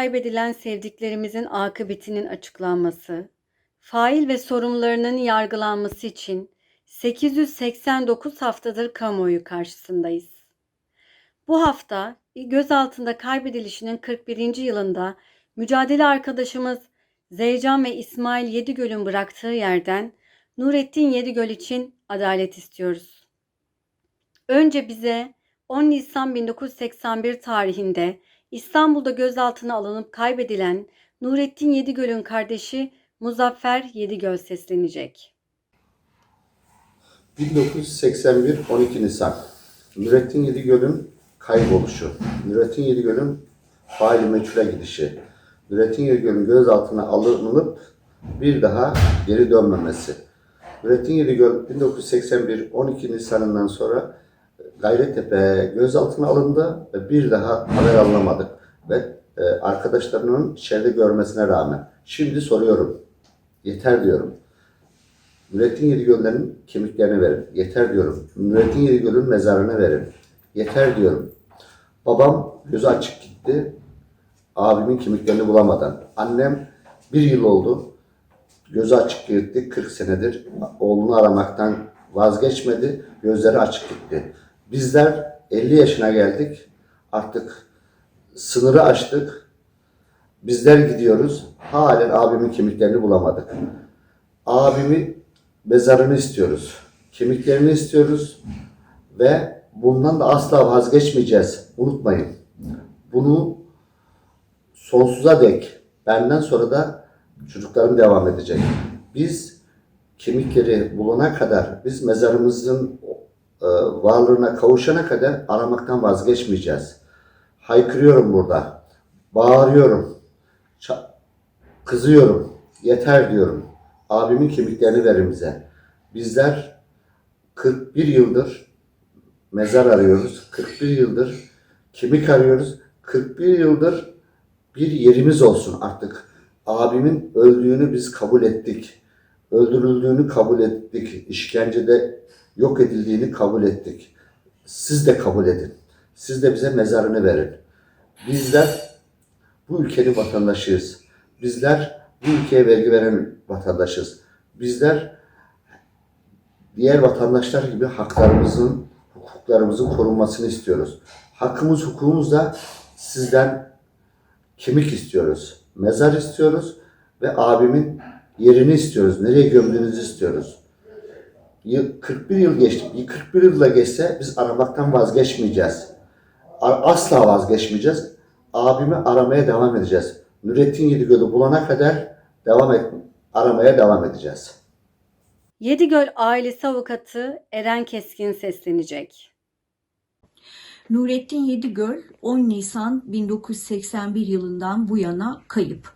kaybedilen sevdiklerimizin akıbetinin açıklanması, fail ve sorumlularının yargılanması için 889 haftadır kamuoyu karşısındayız. Bu hafta gözaltında kaybedilişinin 41. yılında mücadele arkadaşımız Zeycan ve İsmail Yedigöl'ün bıraktığı yerden Nurettin Yedigöl için adalet istiyoruz. Önce bize 10 Nisan 1981 tarihinde İstanbul'da gözaltına alınıp kaybedilen Nurettin Yedigöl'ün kardeşi Muzaffer Yedigöl seslenecek. 1981 12 Nisan. Nurettin Yedigöl'ün kayboluşu. Nurettin Yedigöl'ün faili meçhule gidişi. Nurettin Yedigöl'ün gözaltına alınıp bir daha geri dönmemesi. Nurettin Yedigöl 1981 12 Nisan'ından sonra Gayrettepe gözaltına alındı ve bir daha haber alınamadık. Ve e, arkadaşlarının içeride görmesine rağmen. Şimdi soruyorum. Yeter diyorum. Nurettin Yedigöl'lerin kemiklerini verin. Yeter diyorum. Nurettin Yedigöl'ün mezarını verin. Yeter diyorum. Babam gözü açık gitti. Abimin kemiklerini bulamadan. Annem bir yıl oldu. Gözü açık gitti 40 senedir. Oğlunu aramaktan vazgeçmedi. Gözleri açık gitti. Bizler 50 yaşına geldik. Artık sınırı aştık. Bizler gidiyoruz. Halen abimin kemiklerini bulamadık. Abimi mezarını istiyoruz. Kemiklerini istiyoruz ve bundan da asla vazgeçmeyeceğiz. Unutmayın. Bunu sonsuza dek benden sonra da çocuklarım devam edecek. Biz kemikleri bulana kadar, biz mezarımızın varlığına kavuşana kadar aramaktan vazgeçmeyeceğiz. Haykırıyorum burada. Bağırıyorum. Kızıyorum. Yeter diyorum. Abimin kemiklerini verin bize. Bizler 41 yıldır mezar arıyoruz. 41 yıldır kemik arıyoruz. 41 yıldır bir yerimiz olsun artık. Abimin öldüğünü biz kabul ettik. Öldürüldüğünü kabul ettik. İşkencede yok edildiğini kabul ettik. Siz de kabul edin. Siz de bize mezarını verin. Bizler bu ülkenin vatandaşıyız. Bizler bu ülkeye vergi veren vatandaşız. Bizler diğer vatandaşlar gibi haklarımızın, hukuklarımızın korunmasını istiyoruz. Hakkımız, hukukumuz da sizden kemik istiyoruz, mezar istiyoruz ve abimin yerini istiyoruz. Nereye gömdüğünüzü istiyoruz. Yıl- 41 yıl geçti. Bir 41 yılla geçse biz aramaktan vazgeçmeyeceğiz. Asla vazgeçmeyeceğiz. Abimi aramaya devam edeceğiz. Nurettin Yedigöl'ü bulana kadar devam et, aramaya devam edeceğiz. Yedigöl ailesi avukatı Eren Keskin seslenecek. Nurettin Yedigöl 10 Nisan 1981 yılından bu yana kayıp.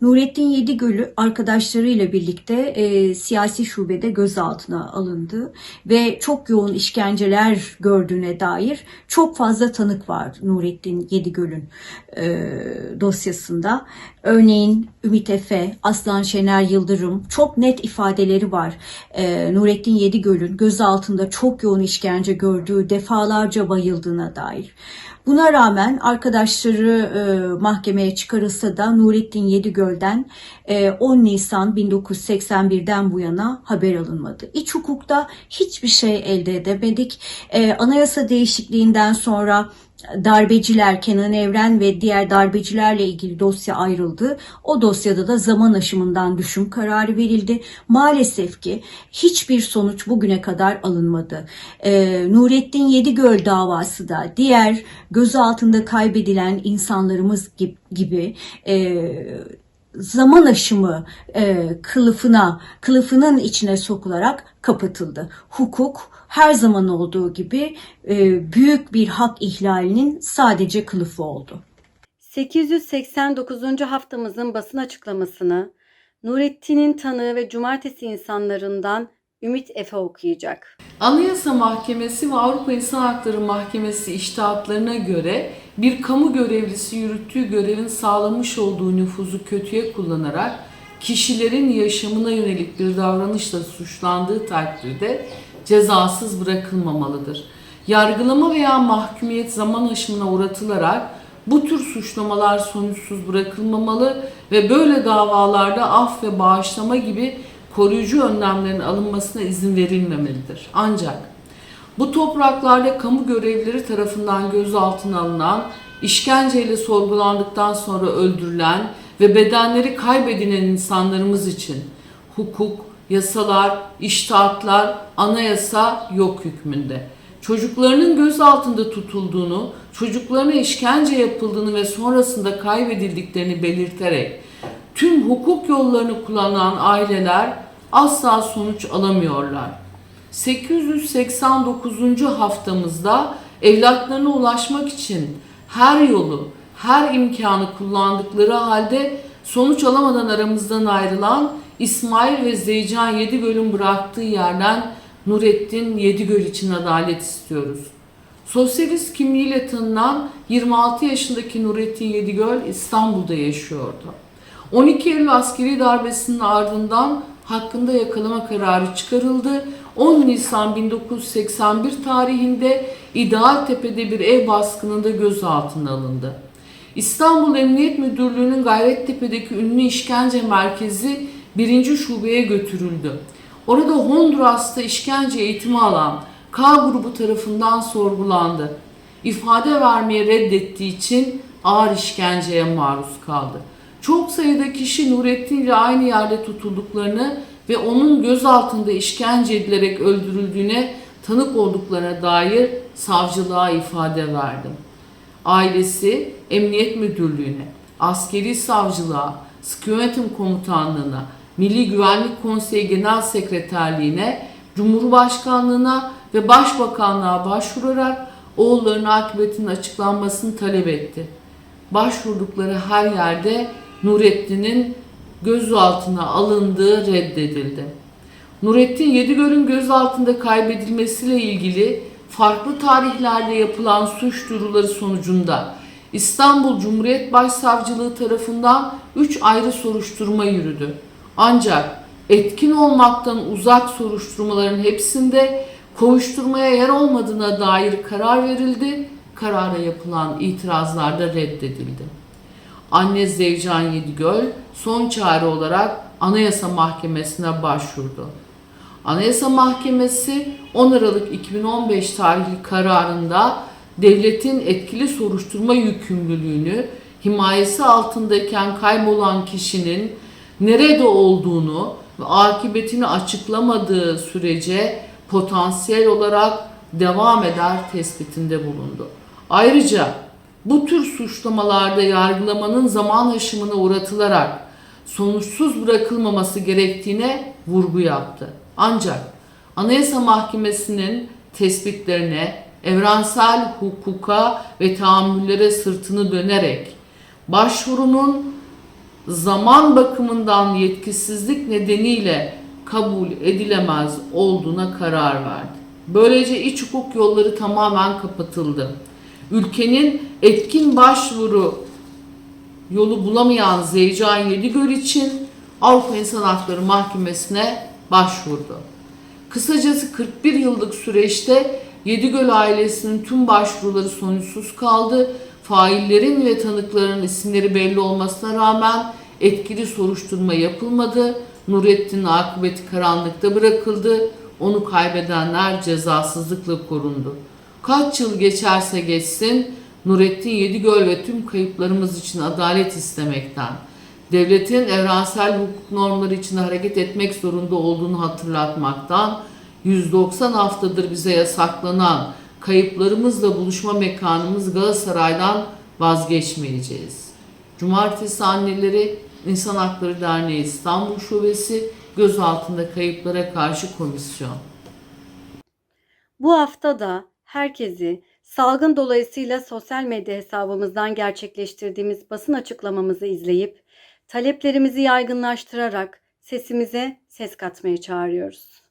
Nurettin Yedigöl'ü arkadaşlarıyla birlikte e, siyasi şubede gözaltına alındı ve çok yoğun işkenceler gördüğüne dair çok fazla tanık var Nurettin Yedigöl'ün e, dosyasında. Örneğin Ümit Efe, Aslan Şener Yıldırım çok net ifadeleri var. E, Nurettin Yedigöl'ün gözaltında çok yoğun işkence gördüğü, defalarca bayıldığına dair. Buna rağmen arkadaşları e, mahkemeye çıkarılsa da Nurettin Yedigöl'den e, 10 Nisan 1981'den bu yana haber alınmadı. İç hukukta hiçbir şey elde edemedik. E, anayasa değişikliğinden sonra darbeciler Kenan Evren ve diğer darbecilerle ilgili dosya ayrıldı. O dosyada da zaman aşımından düşüm kararı verildi. Maalesef ki hiçbir sonuç bugüne kadar alınmadı. Ee, Nurettin Yedigöl davası da diğer gözaltında kaybedilen insanlarımız gibi, gibi e, zaman aşımı e, kılıfına, kılıfının içine sokularak kapatıldı. Hukuk her zaman olduğu gibi e, büyük bir hak ihlalinin sadece kılıfı oldu. 889. haftamızın basın açıklamasını Nurettin'in tanığı ve cumartesi insanlarından Ümit Efe okuyacak. Anayasa Mahkemesi ve Avrupa İnsan Hakları Mahkemesi iştahatlarına göre bir kamu görevlisi yürüttüğü görevin sağlamış olduğu nüfuzu kötüye kullanarak kişilerin yaşamına yönelik bir davranışla suçlandığı takdirde cezasız bırakılmamalıdır. Yargılama veya mahkumiyet zaman aşımına uğratılarak Bu tür suçlamalar sonuçsuz bırakılmamalı ve böyle davalarda af ve bağışlama gibi koruyucu önlemlerin alınmasına izin verilmemelidir. Ancak bu topraklarda kamu görevlileri tarafından gözaltına alınan, işkenceyle sorgulandıktan sonra öldürülen ve bedenleri kaybedilen insanlarımız için hukuk, yasalar, iştahatlar, anayasa yok hükmünde. Çocuklarının gözaltında tutulduğunu, çocuklarına işkence yapıldığını ve sonrasında kaybedildiklerini belirterek tüm hukuk yollarını kullanan aileler asla sonuç alamıyorlar. 889. haftamızda evlatlarına ulaşmak için her yolu, her imkanı kullandıkları halde sonuç alamadan aramızdan ayrılan İsmail ve Zeycan Yedigöl'ün bıraktığı yerden Nurettin Yedigöl için adalet istiyoruz. Sosyalist kimliğiyle tanınan 26 yaşındaki Nurettin Yedigöl İstanbul'da yaşıyordu. 12 Eylül askeri darbesinin ardından hakkında yakalama kararı çıkarıldı. 10 Nisan 1981 tarihinde İdealtepe'de bir ev baskınında gözaltına alındı. İstanbul Emniyet Müdürlüğü'nün Gayrettepe'deki ünlü işkence merkezi 1. şubeye götürüldü. Orada Honduras'ta işkence eğitimi alan K grubu tarafından sorgulandı. İfade vermeye reddettiği için ağır işkenceye maruz kaldı. Çok sayıda kişi Nurettin ile aynı yerde tutulduklarını ve onun gözaltında işkence edilerek öldürüldüğüne tanık olduklarına dair savcılığa ifade verdim. Ailesi Emniyet Müdürlüğü'ne, Askeri Savcılığa, Sıkı Komutanlığı'na, Milli Güvenlik Konseyi Genel Sekreterliğine, Cumhurbaşkanlığına ve Başbakanlığa başvurarak oğullarının akıbetinin açıklanmasını talep etti. Başvurdukları her yerde Nurettin'in gözaltına alındığı reddedildi. Nurettin Yedigöl'ün gözaltında kaybedilmesiyle ilgili farklı tarihlerde yapılan suç duyuruları sonucunda İstanbul Cumhuriyet Başsavcılığı tarafından 3 ayrı soruşturma yürüdü. Ancak etkin olmaktan uzak soruşturmaların hepsinde kovuşturmaya yer olmadığına dair karar verildi. Karara yapılan itirazlar da reddedildi. Anne Zevcan Yedigöl son çare olarak Anayasa Mahkemesi'ne başvurdu. Anayasa Mahkemesi 10 Aralık 2015 tarihli kararında devletin etkili soruşturma yükümlülüğünü himayesi altındayken kaybolan kişinin nerede olduğunu ve akıbetini açıklamadığı sürece potansiyel olarak devam eder tespitinde bulundu. Ayrıca bu tür suçlamalarda yargılamanın zaman aşımına uğratılarak sonuçsuz bırakılmaması gerektiğine vurgu yaptı. Ancak Anayasa Mahkemesi'nin tespitlerine evrensel hukuka ve tahammüllere sırtını dönerek başvurunun zaman bakımından yetkisizlik nedeniyle kabul edilemez olduğuna karar verdi. Böylece iç hukuk yolları tamamen kapatıldı. Ülkenin etkin başvuru yolu bulamayan Zeycan Yedigöl için Avrupa İnsan Hakları Mahkemesi'ne başvurdu. Kısacası 41 yıllık süreçte Yedigöl ailesinin tüm başvuruları sonuçsuz kaldı. Faillerin ve tanıkların isimleri belli olmasına rağmen etkili soruşturma yapılmadı. Nurettin'in akıbeti karanlıkta bırakıldı. Onu kaybedenler cezasızlıkla korundu. Kaç yıl geçerse geçsin Nurettin Yedigöl ve tüm kayıplarımız için adalet istemekten, devletin evrensel hukuk normları içinde hareket etmek zorunda olduğunu hatırlatmaktan, 190 haftadır bize yasaklanan kayıplarımızla buluşma mekanımız Galatasaray'dan vazgeçmeyeceğiz. Cumartesi Anneleri İnsan Hakları Derneği İstanbul Şubesi gözaltında kayıplara karşı komisyon. Bu hafta da herkesi salgın dolayısıyla sosyal medya hesabımızdan gerçekleştirdiğimiz basın açıklamamızı izleyip taleplerimizi yaygınlaştırarak sesimize ses katmaya çağırıyoruz.